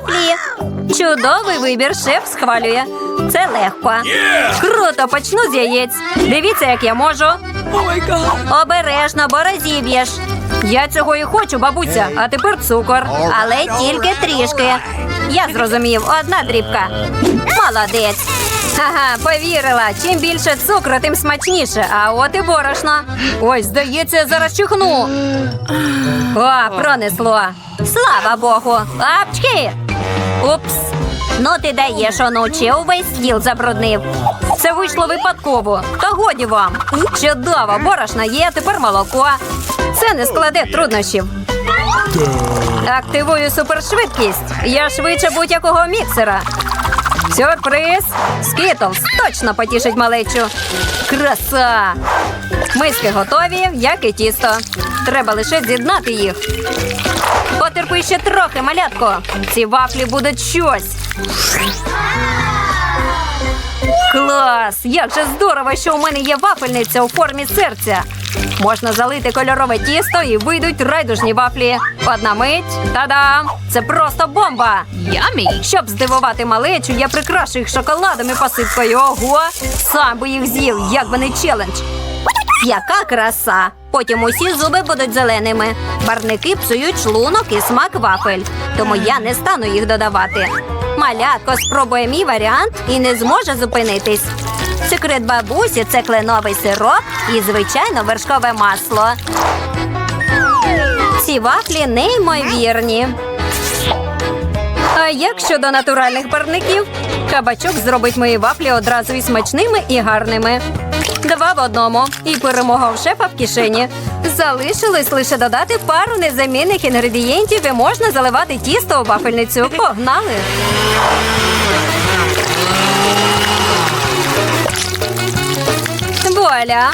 вафлі. Чудовий вибір, шеф схвалює. Це легко. Круто, почну з яєць. Дивіться, як я можу. Обережно, бо розіб'єш. Я цього і хочу, бабуся, а тепер цукор. Але тільки трішки. Я зрозумів, одна дрібка. Молодець. Ага, повірила. Чим більше цукру, тим смачніше. А от і борошно. Ой, здається, я зараз чихну. О, пронесло. Слава Богу. Апчки. Упс. Ну ти даєш, онуче, увесь стіл забруднив. Це вийшло випадково. Та годі вам. Чудово, борошна є, тепер молоко. Це не складе труднощів. Активую супершвидкість. Я швидше будь-якого міксера. Сюрприз! Скітлз точно потішить малечу. Краса! Миски готові, як і тісто. Треба лише з'єднати їх. Потерпи ще трохи, малятко. Ці вафлі будуть щось. Клас! Як же здорово, що у мене є вафельниця у формі серця. Можна залити кольорове тісто і вийдуть райдужні вафлі. Одна мить. Та-дам! Це просто бомба! Yummy. Щоб здивувати малечу, я прикрашу їх шоколадом і посипкою. Ого! Сам би їх з'їв, як би не челендж. Яка краса! Потім усі зуби будуть зеленими. Барники псують шлунок і смак вафель. Тому я не стану їх додавати. Малятко спробує мій варіант і не зможе зупинитись. Секрет бабусі це кленовий сироп і, звичайно, вершкове масло. Ці вафлі неймовірні. А як щодо натуральних барників? Кабачок зробить мої вафлі одразу і смачними, і гарними. Два в одному. І перемога у шефа в кишені. Залишилось лише додати пару незамінних інгредієнтів і можна заливати тісто у вафельницю. Погнали! Вуаля!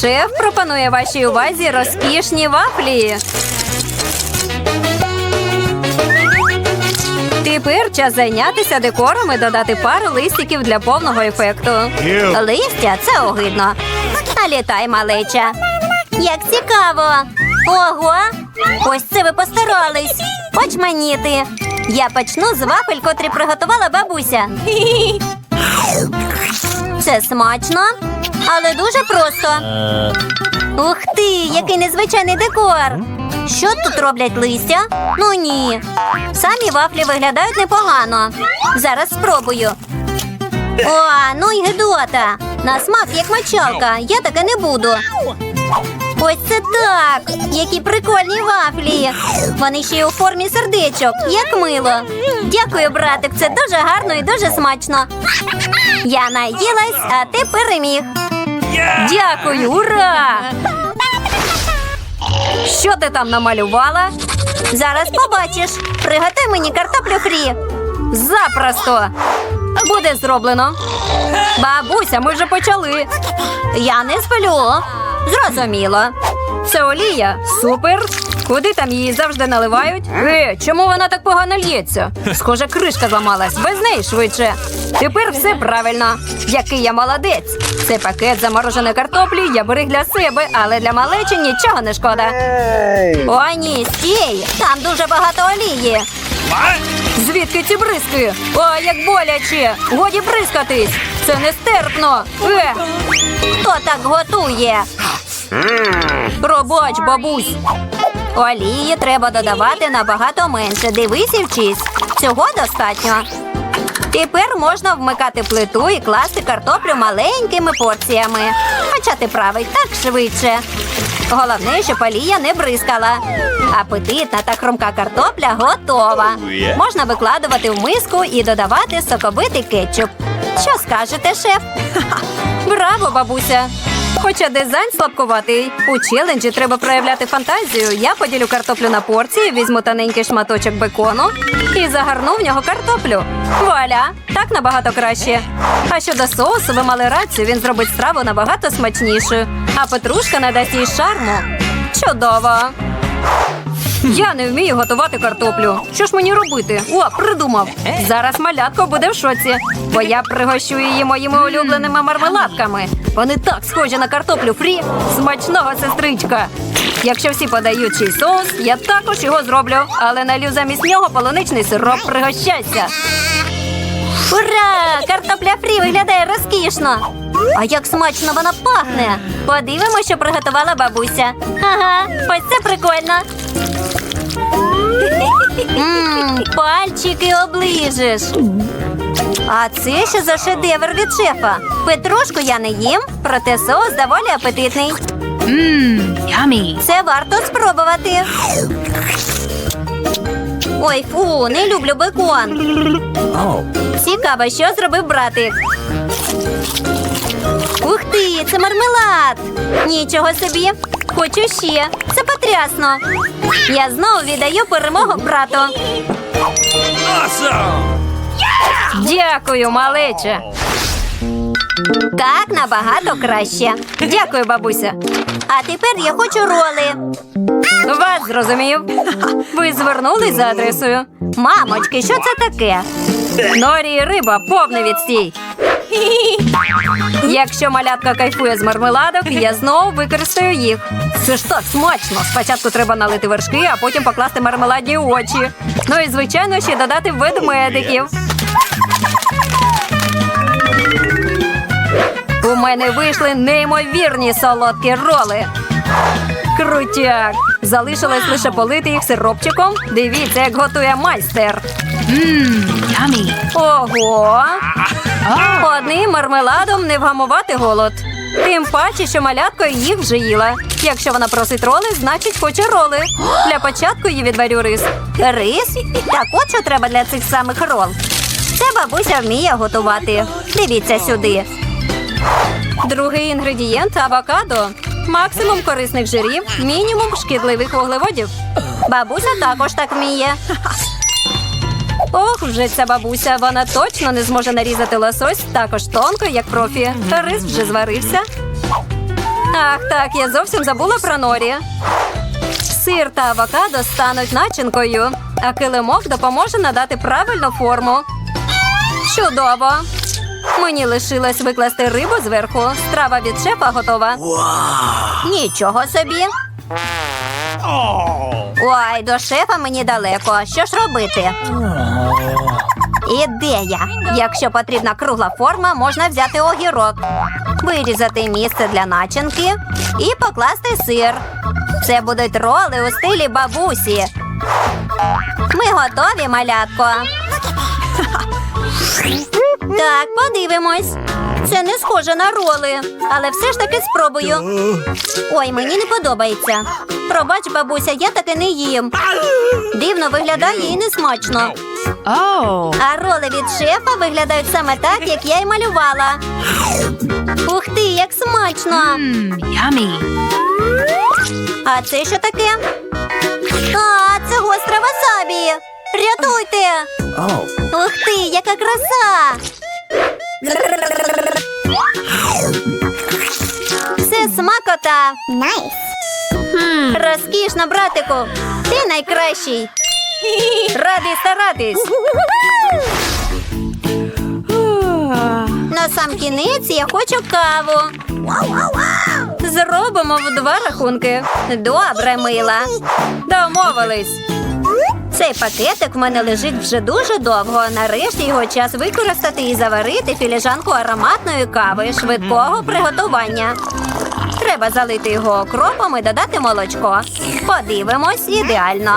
Шеф пропонує вашій увазі розкішні вафлі. Тепер час зайнятися декором і додати пару листиків для повного ефекту. Листя це огидно. Налітай, малеча. Як цікаво. Ого! Ось це ви постарались. Очманіти. Я почну з вафель, котрі приготувала бабуся. Це смачно, але дуже просто. Ух ти, який незвичайний декор. Що тут роблять листя? Ну ні. Самі вафлі виглядають непогано. Зараз спробую. О, ну й гидота. На смак як мочалка. Я таке не буду. Ось це так! Які прикольні вафлі! Вони ще й у формі сердечок, як мило. Дякую, братик, це дуже гарно і дуже смачно. Я наїлась, а ти переміг. Дякую, ура! Що ти там намалювала? Зараз побачиш. Приготуй мені картоплю фрі. Запросто. Буде зроблено. Бабуся, ми вже почали. Я не сплю. Зрозуміло. Це олія. Супер. Куди там її завжди наливають? Е, чому вона так погано лється? Схоже, кришка зламалась. Без неї швидше. Тепер все правильно. Який я молодець. Це пакет замороженої картоплі, я берег для себе, але для малечі нічого не шкода. О, ні, стій! Там дуже багато олії. Звідки ці бризки? О, як боляче! Годі бризкатись! Це нестерпно! Е! Хто так готує? Пробач, бабусь. Олії треба додавати набагато менше. Дивись і вчись. Цього достатньо. Тепер можна вмикати плиту і класти картоплю маленькими порціями. Хоча ти правий, так швидше. Головне, щоб олія не бризкала. Апетитна та хрумка картопля готова. Можна викладувати в миску і додавати соковитий кетчуп. Що скажете, шеф? Браво, бабуся! Хоча дизайн слабкуватий. У челенджі треба проявляти фантазію. Я поділю картоплю на порції, візьму тоненький шматочок бекону і загарну в нього картоплю. Вуаля! Так набагато краще. А щодо соусу, ви мали рацію, він зробить страву набагато смачнішою. А петрушка надасть їй шарму. Чудово! Я не вмію готувати картоплю. Що ж мені робити? О, придумав. Зараз малятко буде в шоці, бо я пригощу її моїми улюбленими мармеладками. Вони так схожі на картоплю фрі. Смачного сестричка. Якщо всі подають чий соус, я також його зроблю, але налю замість нього полуничний сироп. Пригощайся. Ура! Картопля фрі виглядає розкішно. А як смачно вона пахне. Подивимося, що приготувала бабуся. Ага, ось це прикольно. Мм, пальчики оближеш. А це що за шедевр від шефа? Петрушку я не їм, проте соус доволі апетитний. Mmm, yummy. Це варто спробувати. Ой, фу, не люблю бекон. Цікаво, що зробив братик. Ух ти, це мармелад. Нічого собі. Хочу ще. Це потрясно. Я знову віддаю перемогу брату. Дякую, малече. Так набагато краще. Дякую, бабуся. А тепер я хочу роли. Вас зрозумів. Ви звернулись за адресою. Мамочки, що це таке? Норі і риба, повний відстій. Якщо малятка кайфує з мармеладок, я знову використаю їх. Це ж так смачно. Спочатку треба налити вершки, а потім покласти мармеладні очі. Ну і звичайно ще додати ведмедиків. У мене вийшли неймовірні солодкі роли. Крутяк! Залишилось лише полити їх сиропчиком. Дивіться, як готує майстер. Mmm, yummy. Ого! Одним мармеладом не вгамувати голод. Тим паче, що малятко їх вже їла. Якщо вона просить роли, значить хоче роли. Для початку їй відварю рис. Рис? Так от що треба для цих самих рол. Це бабуся вміє готувати. Дивіться сюди. Другий інгредієнт авокадо. Максимум корисних жирів, мінімум шкідливих вуглеводів. Бабуся також так вміє. Ох, вже ця бабуся. Вона точно не зможе нарізати лосось також тонко, як профі. Рис вже зварився. Ах, так, я зовсім забула про норі. Сир та авокадо стануть начинкою, а килимок допоможе надати правильну форму. Чудово! Мені лишилось викласти рибу зверху. Страва від шефа готова. Нічого собі. Ой, до шефа мені далеко. Що ж робити? Ідея. Якщо потрібна кругла форма, можна взяти огірок, вирізати місце для начинки і покласти сир. Це будуть роли у стилі бабусі. Ми готові, малятко. Так, подивимось. Це не схоже на роли, але все ж таки спробую. Ой, мені не подобається. Пробач, бабуся, я таке не їм. Дивно виглядає і не смачно. oh. А роли від шефа виглядають саме так, як я й малювала. Ух ти, як смачно! А це що таке? А, це гостра васабі! Рятуйте! Ух ти, яка краса! Це смакота! Найс! Розкішно, братику! Ти найкращий! Радий старатись! На сам кінець я хочу каву. Зробимо в два рахунки. Добре, мила. Домовились. Цей пакетик в мене лежить вже дуже довго. Нарешті його час використати і заварити філіжанку ароматної кави швидкого приготування. Треба залити його окропом і додати молочко. Подивимось, ідеально.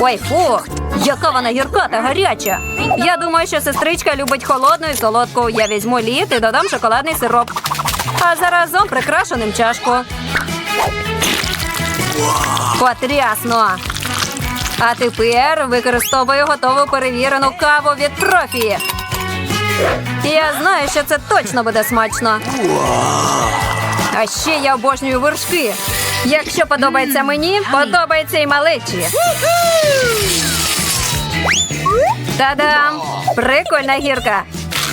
Ой, фу, яка вона гірка та гаряча. Я думаю, що сестричка любить холодну і солодку. Я візьму лід і додам шоколадний сироп. А заразом прикрашу ним чашку. Потрясно! А тепер використовую готову перевірену каву від профі. Я знаю, що це точно буде смачно. А ще я обожнюю вершки. Якщо подобається мені, подобається і малечі. Та-дам! Прикольна гірка.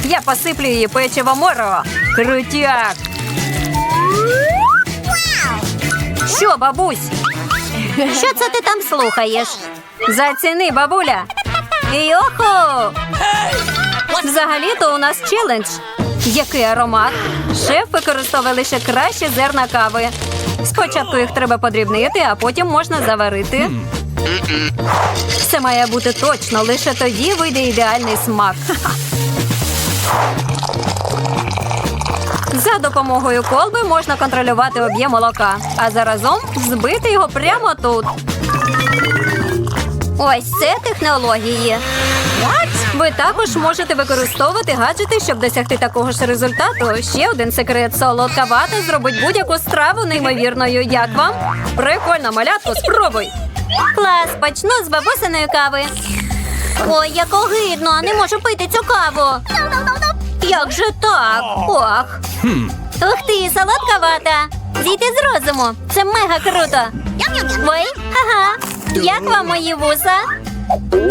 Я посиплю її печиво моро. Крутяк. Що, бабусь? Що це ти там слухаєш? Заціни, бабуля. Йоху! Взагалі-то у нас челендж. Який аромат? Шеф використовує лише кращі зерна кави. Спочатку їх треба подрібнити, а потім можна заварити. Все має бути точно, лише тоді вийде ідеальний смак. За допомогою колби можна контролювати об'єм молока, а заразом збити його прямо тут. Ось це технології. Ви також можете використовувати гаджети, щоб досягти такого ж результату. Ще один секрет солодка вата зробить будь-яку страву неймовірною. Як вам? Прикольно, малятко, спробуй. Клас, почну з бабусиної кави. Ой, як огидно, не можу пити цю каву. Як же так? Ох. Ух ти, солодка вата. Зійти з розуму. Це мега круто. Ой, ага. Як вам мої вуса?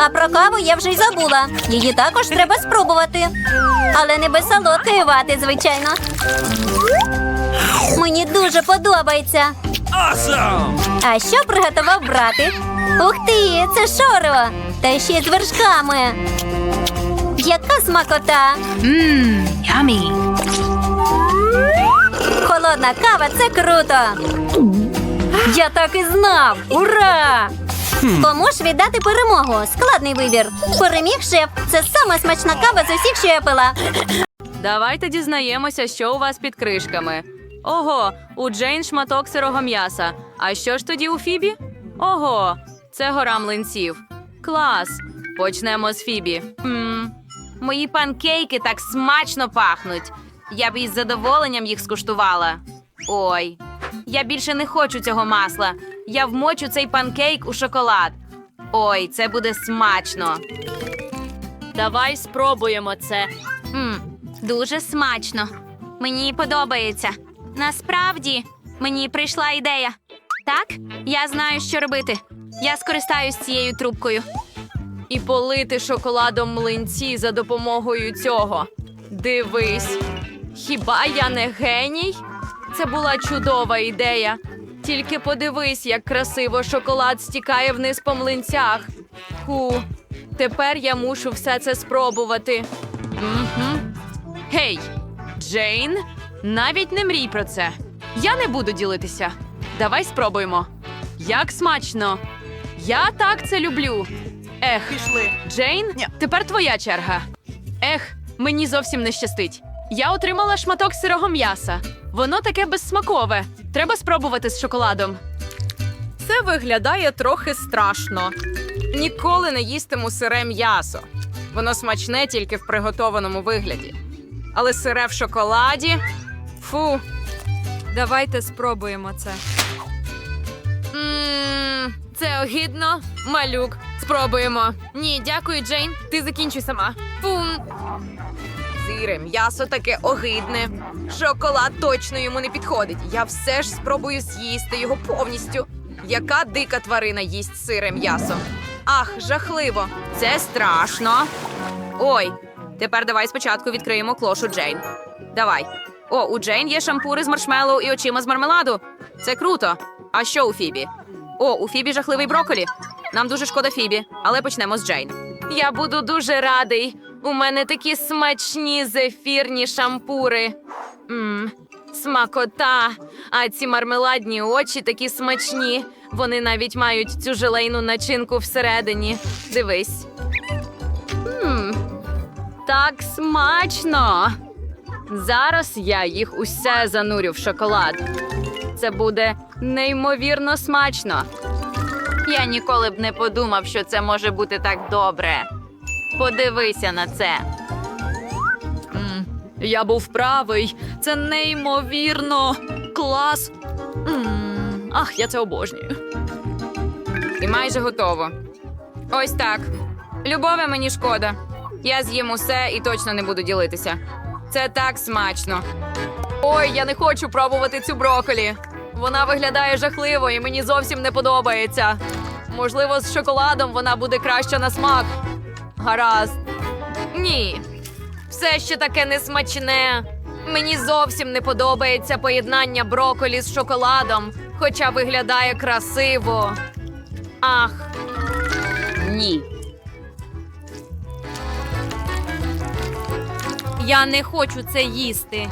А про каву я вже й забула. Її також треба спробувати. Але не без солодкої вати, звичайно. Мені дуже подобається. А що приготував братик? Ух ти, це шоро! Та ще й з вершками. Яка смакота! Mmm, yummy. Холодна кава це круто. Я так і знав. Ура! Кому ж віддати перемогу? Складний вибір. Переміг шеф. Це сама смачна кава з усіх, що я пила. Давайте дізнаємося, що у вас під кришками. Ого, у Джейн шматок сирого м'яса. А що ж тоді у Фібі? Ого, це гора млинців. Клас. Почнемо з Фібі. М, Мої панкейки так смачно пахнуть. Я б із задоволенням їх скуштувала. Ой, я більше не хочу цього масла. Я вмочу цей панкейк у шоколад. Ой, це буде смачно. Давай спробуємо це. Мм, дуже смачно. Мені подобається. Насправді, мені прийшла ідея. Так, я знаю, що робити. Я скористаюсь цією трубкою. І полити шоколадом млинці за допомогою цього. Дивись, хіба я не геній? Це була чудова ідея. Тільки подивись, як красиво шоколад стікає вниз по млинцях. Ху, тепер я мушу все це спробувати. Угу. Гей, Джейн, навіть не мрій про це. Я не буду ділитися. Давай спробуємо. Як смачно! Я так це люблю. Ех, пішли. Джейн, тепер твоя черга. Ех, мені зовсім не щастить. Я отримала шматок сирого м'яса. Воно таке безсмакове. Треба спробувати з шоколадом. Це виглядає трохи страшно. Ніколи не їстиму сире м'ясо. Воно смачне тільки в приготованому вигляді. Але сире в шоколаді. Фу. Давайте спробуємо це. Мм, це огидно. Малюк. Спробуємо. Ні, дякую, Джейн. Ти закінчуй сама. Фум. Сире, м'ясо таке огидне. Шоколад точно йому не підходить. Я все ж спробую з'їсти його повністю. Яка дика тварина їсть сире м'ясо? Ах, жахливо. Це страшно. Ой, тепер давай спочатку відкриємо клошу Джейн. Давай. О, у Джейн є шампури з маршмеллоу і очима з мармеладу. Це круто. А що у Фібі? О, у Фібі жахливий броколі. Нам дуже шкода Фібі, але почнемо з Джейн. Я буду дуже радий. У мене такі смачні зефірні шампури. Мм, смакота. А ці мармеладні очі такі смачні. Вони навіть мають цю желейну начинку всередині. Дивись. Мм, так смачно. Зараз я їх усе занурю в шоколад. Це буде неймовірно смачно. Я ніколи б не подумав, що це може бути так добре. Подивися на це. я був правий. Це неймовірно. Клас. М, ах, я це обожнюю. І майже готово. Ось так. Любове мені шкода. Я з'їм усе і точно не буду ділитися. Це так смачно. Ой, я не хочу пробувати цю броколі. Вона виглядає жахливо і мені зовсім не подобається. Можливо, з шоколадом вона буде краща на смак. Гаразд. Ні. Все ще таке несмачне. Мені зовсім не подобається поєднання броколі з шоколадом, хоча виглядає красиво. Ах. Ні. Я не хочу це їсти.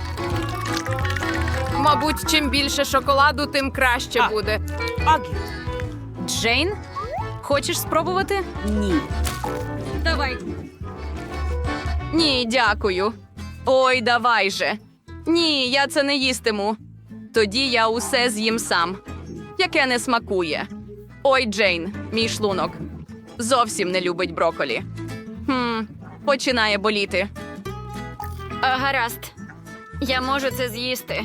Мабуть, чим більше шоколаду, тим краще буде. Джейн, хочеш спробувати? Ні. Давай. Ні, дякую. Ой, давай же. Ні, я це не їстиму. Тоді я усе з'їм сам. Яке не смакує. Ой, Джейн, мій шлунок. Зовсім не любить броколі. Хм, починає боліти. А, гаразд. Я можу це з'їсти.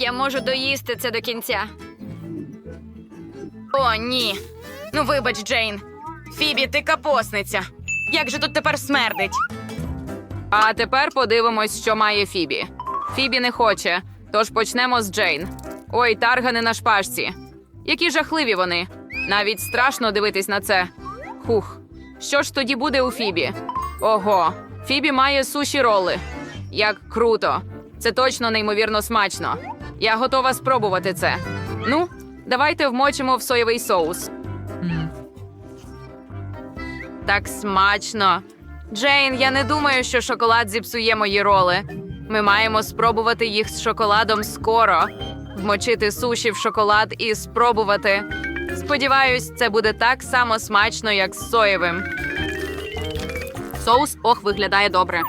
Я можу доїсти це до кінця. О, ні. Ну, вибач, Джейн. Фібі, ти капосниця. Як же тут тепер смердить? А тепер подивимось, що має Фібі. Фібі не хоче, тож почнемо з Джейн. Ой, таргани на шпажці. Які жахливі вони. Навіть страшно дивитись на це. Хух. Що ж тоді буде у Фібі? Ого, Фібі має суші роли. Як круто. Це точно неймовірно смачно. Я готова спробувати це. Ну, давайте вмочимо в соєвий соус. Так смачно. Джейн, я не думаю, що шоколад зіпсує мої роли. Ми маємо спробувати їх з шоколадом скоро. Вмочити суші в шоколад і спробувати. Сподіваюсь, це буде так само смачно, як з соєвим. Соус ох виглядає добре.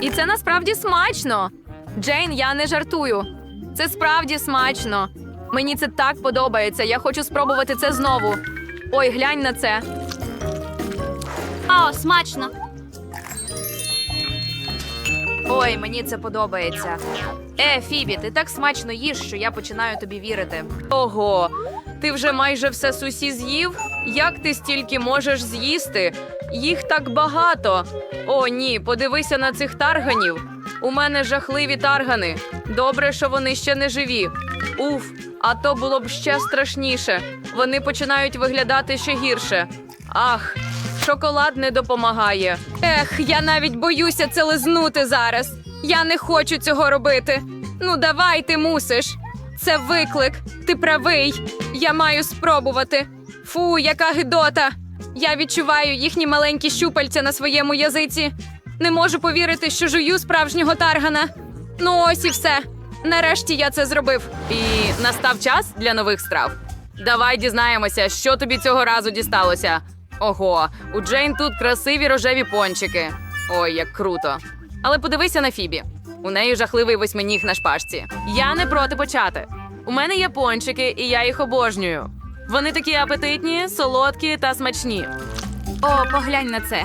І це насправді смачно. Джейн, я не жартую. Це справді смачно. Мені це так подобається. Я хочу спробувати це знову. Ой, глянь на це. О, смачно. Ой, мені це подобається. Е, Фібі, ти так смачно їш, що я починаю тобі вірити. Ого, ти вже майже все сусі з'їв? Як ти стільки можеш з'їсти? Їх так багато. О, ні, подивися на цих тарганів. У мене жахливі таргани. Добре, що вони ще не живі. Уф, а то було б ще страшніше. Вони починають виглядати ще гірше. Ах, шоколад не допомагає. Ех, я навіть боюся це лизнути зараз. Я не хочу цього робити. Ну, давай, ти мусиш. Це виклик. Ти правий. Я маю спробувати. Фу, яка гидота. Я відчуваю їхні маленькі щупальця на своєму язиці. Не можу повірити, що жую справжнього таргана. Ну, ось і все. Нарешті я це зробив. І настав час для нових страв. Давай дізнаємося, що тобі цього разу дісталося. Ого, у Джейн тут красиві рожеві пончики. Ой, як круто. Але подивися на Фібі. У неї жахливий восьминіг на шпажці. Я не проти почати. У мене є пончики, і я їх обожнюю. Вони такі апетитні, солодкі та смачні. О, поглянь на це.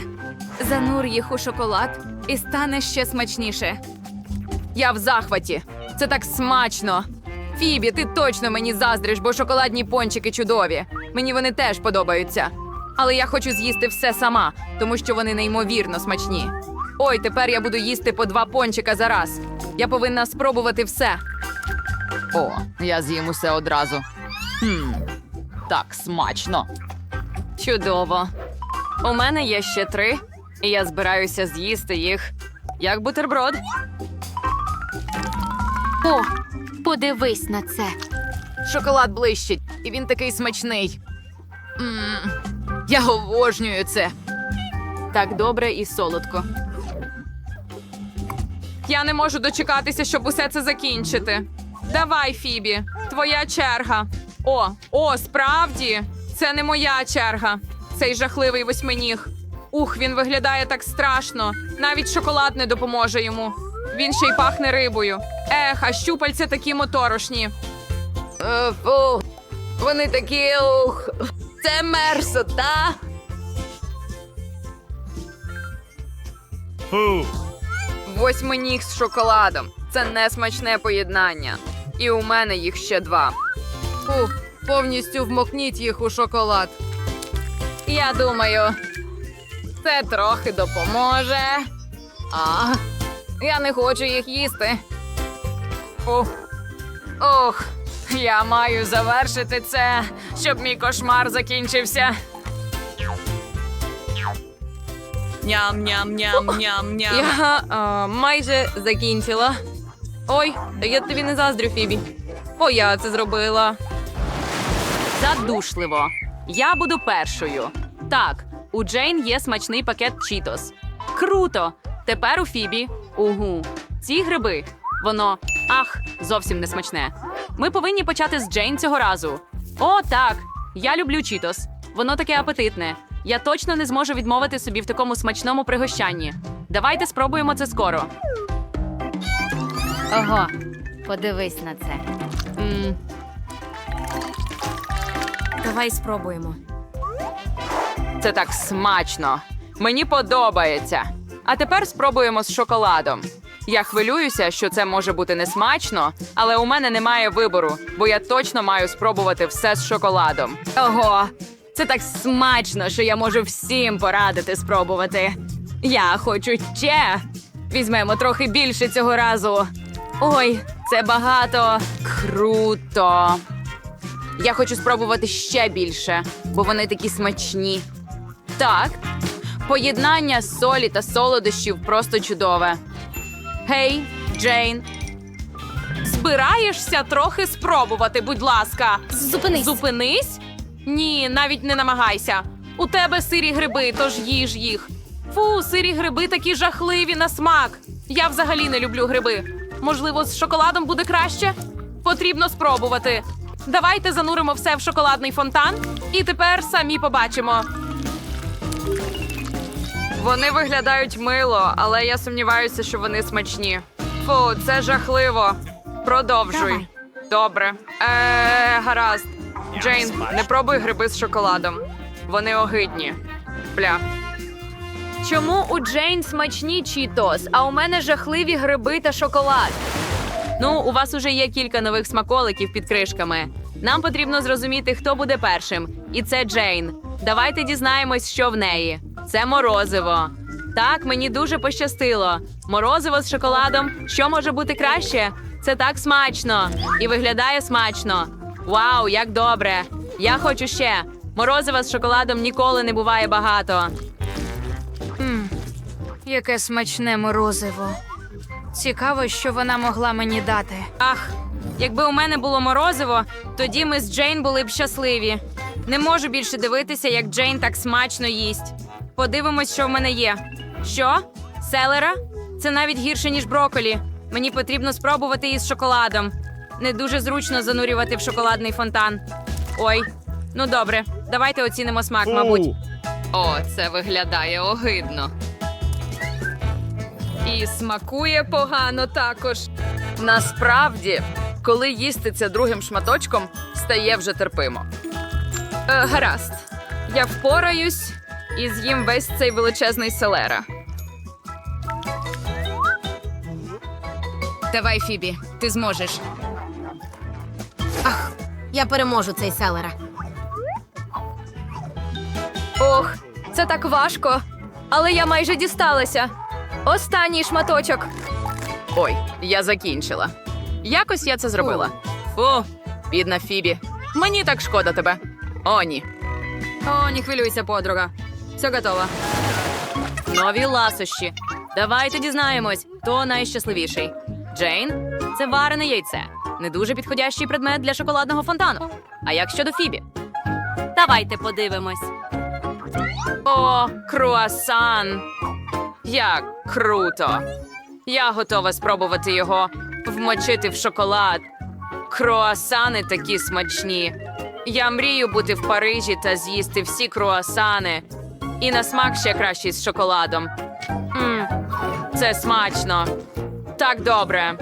Занур їх у шоколад і стане ще смачніше. Я в захваті. Це так смачно. Фібі, ти точно мені заздриш, бо шоколадні пончики чудові. Мені вони теж подобаються. Але я хочу з'їсти все сама, тому що вони неймовірно смачні. Ой, тепер я буду їсти по два пончика за раз. Я повинна спробувати все. О, я з'їм усе одразу. Хм, так смачно. Чудово. У мене є ще три, і я збираюся з'їсти їх як бутерброд. О, подивись на це. Шоколад блищить, і він такий смачний. м я обожнюю це. Так добре і солодко. Я не можу дочекатися, щоб усе це закінчити. Давай, Фібі, твоя черга. О, о, справді, це не моя черга. Цей жахливий восьминіг. Ух, він виглядає так страшно. Навіть шоколад не допоможе йому. Він ще й пахне рибою. Ех, а щупальця такі моторошні. Е, фу, вони такі ух. Це мерзота. Фу. Восьминіг з шоколадом. Це несмачне поєднання. І у мене їх ще два. Фу, повністю вмокніть їх у шоколад. Я думаю, це трохи допоможе. А, я не хочу їх їсти. Ох, ох, я маю завершити це, щоб мій кошмар закінчився. Ням-ням-ням-ням-ням. Я а, майже закінчила. Ой, я тобі не заздрю, Фібі. Бо я це зробила. Задушливо. Я буду першою. Так, у Джейн є смачний пакет Чітос. Круто! Тепер у Фібі. Угу. Ці гриби. Воно ах, зовсім не смачне. Ми повинні почати з Джейн цього разу. О, так. Я люблю Чітос. Воно таке апетитне. Я точно не зможу відмовити собі в такому смачному пригощанні. Давайте спробуємо це скоро. Ого, подивись на це. м Давай спробуємо. Це так смачно. Мені подобається. А тепер спробуємо з шоколадом. Я хвилююся, що це може бути не смачно, але у мене немає вибору, бо я точно маю спробувати все з шоколадом. Ого, це так смачно, що я можу всім порадити спробувати. Я хочу ще. Візьмемо трохи більше цього разу. Ой, це багато. Круто. Я хочу спробувати ще більше, бо вони такі смачні. Так, поєднання солі та солодощів просто чудове. Гей, Джейн. Збираєшся трохи спробувати, будь ласка. Зупинись. Зупинись? Ні, навіть не намагайся. У тебе сирі гриби, тож їж їх. Фу, сирі гриби такі жахливі на смак. Я взагалі не люблю гриби. Можливо, з шоколадом буде краще? Потрібно спробувати. Давайте зануримо все в шоколадний фонтан, і тепер самі побачимо. Вони виглядають мило, але я сумніваюся, що вони смачні. Фу, це жахливо. Продовжуй. Добре. Е, гаразд. Джейн, не пробуй гриби з шоколадом. Вони огидні. Бля. Чому у Джейн смачні чітос, а у мене жахливі гриби та шоколад? Ну, у вас уже є кілька нових смаколиків під кришками. Нам потрібно зрозуміти, хто буде першим. І це Джейн. Давайте дізнаємось, що в неї. Це морозиво. Так, мені дуже пощастило. Морозиво з шоколадом. Що може бути краще? Це так смачно і виглядає смачно. Вау, як добре! Я хочу ще. Морозива з шоколадом ніколи не буває багато. Яке смачне морозиво. Цікаво, що вона могла мені дати. Ах, якби у мене було морозиво, тоді ми з Джейн були б щасливі. Не можу більше дивитися, як Джейн так смачно їсть. Подивимось, що в мене є. Що? Селера? Це навіть гірше, ніж броколі. Мені потрібно спробувати її з шоколадом. Не дуже зручно занурювати в шоколадний фонтан. Ой, ну добре, давайте оцінимо смак, мабуть. О, це виглядає огидно. І смакує погано також. Насправді, коли їсти це другим шматочком, стає вже терпимо. Е, гаразд, я впораюсь і з'їм весь цей величезний селера. Давай, Фібі, ти зможеш. Ах, Я переможу цей селера. Ох, це так важко. Але я майже дісталася. Останній шматочок. Ой, я закінчила. Якось я це зробила. Фу, бідна Фібі. Мені так шкода тебе. О, ні. О, не хвилюйся, подруга. Все готово. Нові ласощі. Давайте дізнаємось, хто найщасливіший. Джейн це варене яйце. Не дуже підходящий предмет для шоколадного фонтану. А як щодо Фібі? Давайте подивимось. О, круасан! Як круто! Я готова спробувати його вмочити в шоколад. Круасани такі смачні. Я мрію бути в Парижі та з'їсти всі круасани. І на смак ще кращий з шоколадом. М, це смачно. Так добре.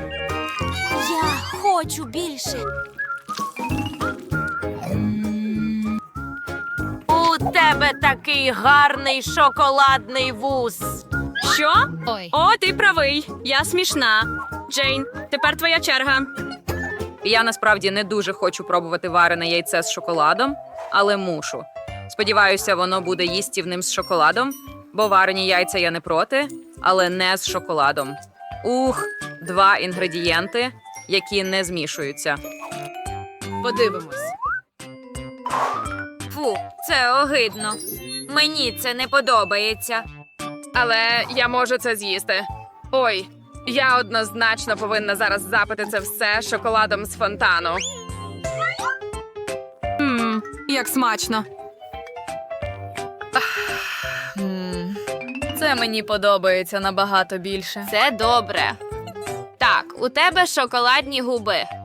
Я хочу більше. У тебе такий гарний шоколадний вуз. Що? Ой. О, ти правий. Я смішна. Джейн, тепер твоя черга. Я насправді не дуже хочу пробувати варене яйце з шоколадом, але мушу. Сподіваюся, воно буде їстівним з шоколадом, бо варені яйця я не проти, але не з шоколадом. Ух, два інгредієнти, які не змішуються. Подивимось. Фу, це огидно. Мені це не подобається. Але я можу це з'їсти. Ой, я однозначно повинна зараз запити це все шоколадом з фонтану. Хм, Як смачно. Це мені подобається набагато більше. Це добре. Так, у тебе шоколадні губи.